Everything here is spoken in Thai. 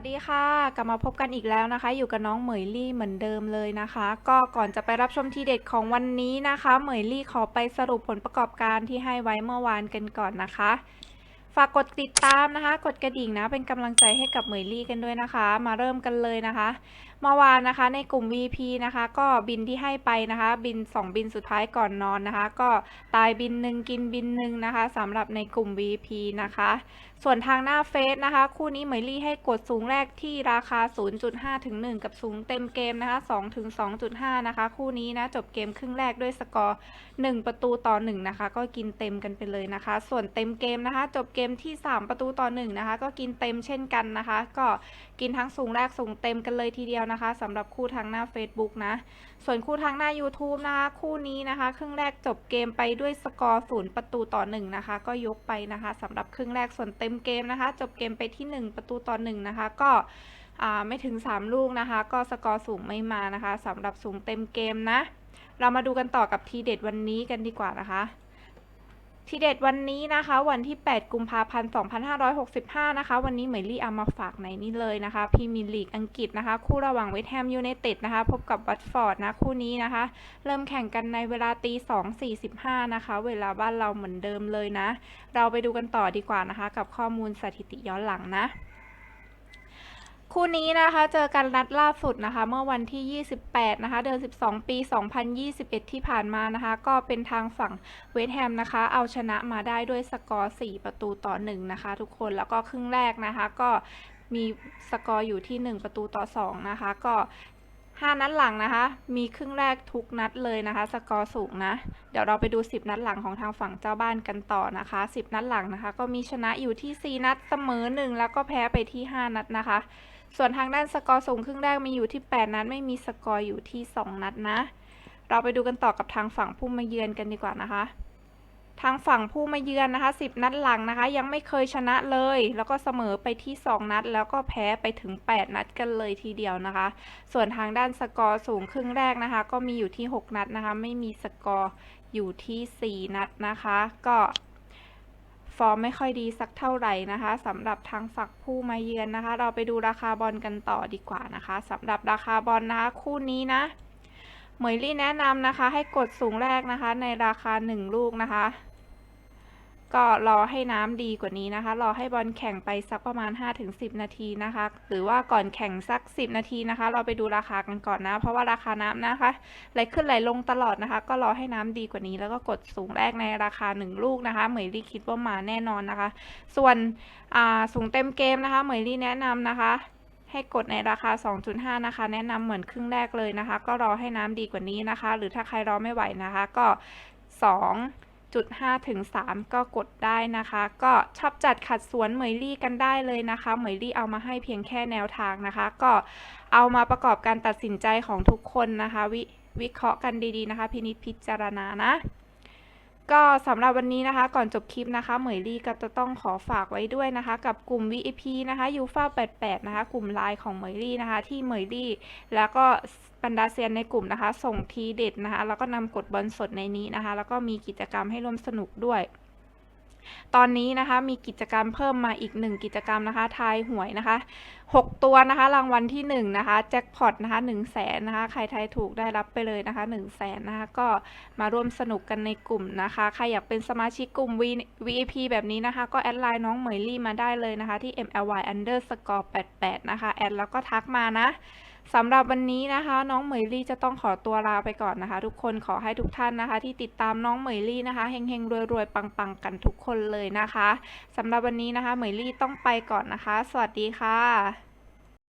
วัสดีค่ะ กลับมาพบกันอีกแล้วนะคะ อยู่กับน้องเหมยลี่เหมือนเดิมเลยนะคะ ก็ก่อนจะไปรับชมทีเด็ดของวันนี้นะคะ เหมยลี่ขอไปสรุปผลประกอบการที่ให้ไว้เมื่อวานกันก่อนนะคะ ฝากกดติดตามนะคะ กดกระดิ่งนะเป็นกำลังใจให้กับเหมยลี่กันด้วยนะคะ มาเริ่มกันเลยนะคะ เมื่อวานนะคะในกลุ่ม VP นะคะ ก็บินที่ให้ไปนะคะ บิน 2 บินสุดท้ายก่อนนอนนะคะ ก็ตายบินหนึ่งกินบินหนึ่งนะคะสำหรับในกลุ่ม VP นะคะ ส่วนทางหน้าเฟซนะคะ คู่นี้เหมยลี่ให้กดสูงแรกที่ราคา 0.5 ถึง 1 กับสูงเต็มเกมนะคะ2ถึง 2.5 นะคะ คู่นี้นะจบเกมครึ่งแรกด้วยสกอร์ 1 ประตูต่อ 1 นะคะ ก็กินเต็มกันไปเลยนะคะ ส่วนเต็มเกมนะคะ จบเกมที่ 3 ประตูต่อ 1 นะคะ ก็กินเต็มเช่นกันนะคะ ก็กินทั้งสูงแรกสูงเต็มกันเลยทีเดียวนะคะสำหรับคู่ทางหน้า Facebook นะ ส่วนคู่ทางหน้า YouTube นะคะ คู่นี้นะคะ ครึ่งแรกจบเกมไปด้วยสกอร์ศูนย์ประตูต่อ1นะคะ ก็ยกไปนะคะสำหรับครึ่งแรกส่วนเต็มเกมนะคะ จบเกมไปที่ 1 ประตูต่อ1นะคะ ก็ไม่ถึง 3 ลูกนะคะ ก็สกอร์สูงไม่มานะคะสำหรับสูงเต็มเกมนะ เรามาดูกันต่อกับทีเด็ดวันนี้กันดีกว่านะคะ ทีเด็ดวันนี้นะคะ วันที่ 8 กุมภาพันธ์ 2565 นะคะ วันนี้เหมยลี่เอามาฝากในนี้เลยนะคะพรีมีลีกอังกฤษนะคะ คู่ระหว่างเวสต์แฮมยูไนเต็ดนะคะ พบกับวัตฟอร์ดนะ คู่นี้นะคะ เริ่มแข่งกันในเวลาตี 2.45 นะคะ เวลาบ้านเราเหมือนเดิมเลยนะ เราไปดูกันต่อดีกว่านะคะ กับข้อมูลสถิติย้อนหลังนะ คู่นี้นะคะเจอกันนัดล่าสุดนะคะ เมื่อวันที่ 28 นะคะ เดือน 12 ปี 2021 ที่ผ่านมานะคะ ก็เป็นทางฝั่งเวสต์แฮมนะคะ เอาชนะมาได้ด้วยสกอร์ 4 ประตูต่อ 1 นะคะ ทุกคนแล้วก็ครึ่งแรกนะคะ ก็มีสกอร์อยู่ที่ 1 ประตูต่อ 2 นะคะ ก็ 5 นัดหลังนะคะ มีครึ่งแรกทุกนัดเลยนะคะ สกอร์สูงนะ เดี๋ยวเราไปดู 10 นัดหลังของทางฝั่งเจ้าบ้านกันต่อนะคะ 10 นัดหลังนะคะ ก็มีชนะอยู่ที่ 4 นัดเสมอ 1 แล้วก็แพ้ไปที่ 5 นัดนะคะ ส่วนทางด้านสกอร์สูงครึ่งแรกมีอยู่ที่ 8 นัด ไม่มีสกอร์อยู่ที่ 2 นัดนะ เราไปดูกันต่อกับทางฝั่งผู้มาเยือนกันดีกว่านะคะ ทางฝั่งผู้มาเยือนนะคะ 10 นัดหลังนะคะ ยังไม่เคยชนะเลย แล้วก็เสมอไปที่ 2 นัด แล้วก็แพ้ไปถึง 8 นัดกันเลยทีเดียวนะคะ ส่วนทางด้านสกอร์สูงครึ่งแรกนะคะ ก็มีอยู่ที่ 6 นัดนะคะ ไม่มีสกอร์อยู่ที่ 4 นัดนะคะ ก็ ฟอร์มไม่ค่อยดีสักเท่าไหร่นะคะสำหรับทางฝักผู้มาเยือนนะคะ เราไปดูราคาบอลกันต่อดีกว่านะคะสำหรับราคาบอลนะคะคู่นี้นะเหมยลี่แนะนำนะคะ ให้กดสูงแรกนะคะ ในราคา 1 ลูกนะคะ ก็รอให้น้ำดีกว่านี้นะคะ รอให้บอลแข่งไปสักประมาณ 5-10 นาทีนะคะ หรือว่าก่อนแข่งสัก 10 นาทีนะคะ เราไปดูราคากันก่อนนะ เพราะว่าราคาน้ำนะคะไหลขึ้นไหลลงตลอดนะคะ ก็รอให้น้ำดีกว่านี้ แล้วก็กดสูงแรกในราคา 1 ลูกนะคะ เหมยลี่คิดว่ามาแน่นอนนะคะ ส่วนอ่าสูงเต็มเกมนะคะ เหมยลี่แนะนำนะคะให้กดในราคา 2.5 นะคะ แนะนำเหมือนครึ่งแรกเลยนะคะ ก็รอให้น้ำดีกว่านี้นะคะ หรือถ้าใครรอไม่ไหวนะคะ ก็ 2.5ถึง3 ก็กดได้นะคะ ก็ชอบจัดขัดสวนเหมยลี่กันได้เลยนะคะเหมยลี่เอามาให้เพียงแค่แนวทางนะคะ ก็เอามาประกอบการตัดสินใจของทุกคนนะคะ วิวิเคราะห์กันดีๆนะคะ พินิจพิจารณานะ ก็สำหรับวันนี้นะคะ ก่อนจบคลิปนะคะ เหมยลี่ก็จะต้องขอฝากไว้ด้วยนะคะ กับกลุ่ม VIP นะคะยูฟ่า88 นะคะ กลุ่มไลน์ของเหมยลี่นะคะ ที่เหมยลี่แล้วก็บรรดาเซียนในกลุ่มนะคะ ส่งทีเด็ดนะคะ แล้วก็นำกดบอลสดในนี้นะคะ แล้วก็มีกิจกรรมให้ร่วมสนุกด้วย ตอนนี้นะคะมีกิจกรรมเพิ่มมาอีกหนึ่งกิจกรรมนะคะ ทายหวยนะคะ 6 ตัวนะคะ รางวัลที่ 1 นะคะ แจ็คพอตนะคะ1 0 0 0 0แสนนะคะ ใครทายถูกได้รับไปเลยนะคะ 1 0 0 0 0แสนนะคะ ก็มาร่วมสนุกกันในกลุ่มนะคะ ใครอยากเป็นสมาชิกกลุ่ม VIP แบบนี้นะคะ ก็แอดไลน์น้องเหมยลี่มาได้เลยนะคะ ที่ mly underscore 88นะคะ แอดแล้วก็ทักมานะ สำหรับวันนี้นะคะ น้องเหมยลี่จะต้องขอตัวลาไปก่อนนะคะ ทุกคนขอให้ทุกท่านนะคะ ที่ติดตามน้องเหมยลี่นะคะเฮงๆรวยๆปังๆกันทุกคนเลยนะคะสำหรับวันนี้นะคะ เหมยลี่ต้องไปก่อนนะคะ สวัสดีค่ะ